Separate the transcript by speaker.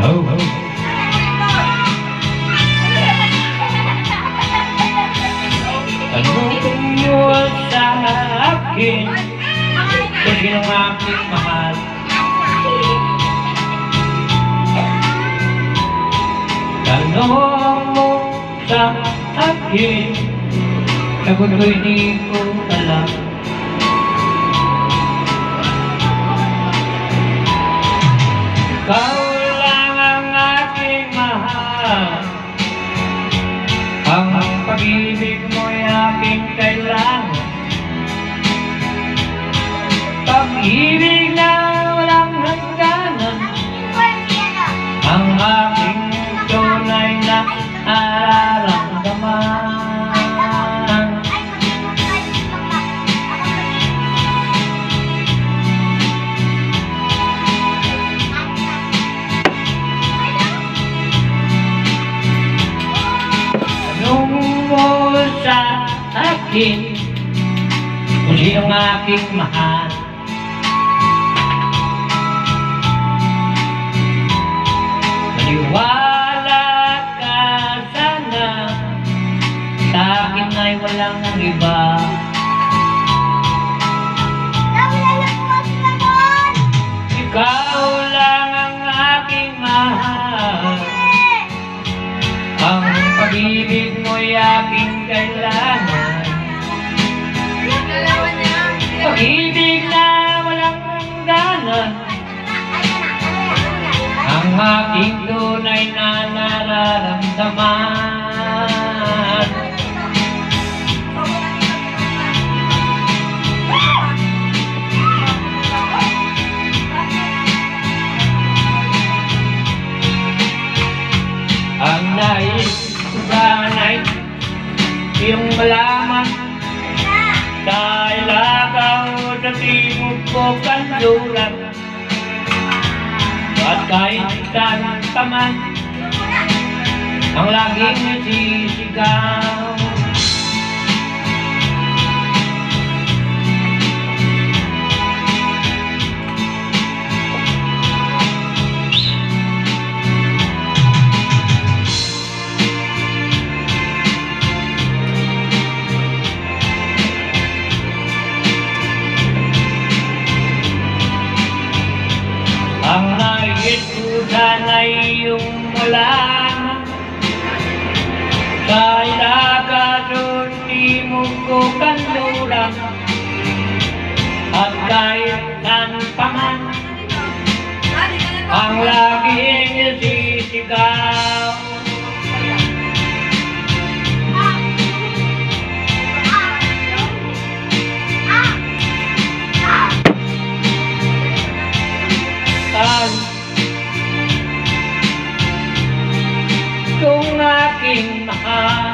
Speaker 1: Ano mo sa akin sino ang aking mahal Tanong mo sa akin Sagot ko'y di ko alam akin. Kung sino ang aking mahal. Maniwala ka sana Sa akin ay walang iba. Ikaw lang ang aking mahal. Ang pag-ibig mo'y aking kailangan Pag-ibig na walang hangganan. Ang aking tunay na nararamdaman. Ang nais ko sana'y iyong malaman timog ko kanluran At kahit saan ka man Ang laging nagsisigaw nais ko sana'y iyong malaman Sa ilaga doon timog ko kanluran At kahit Kung aking mahal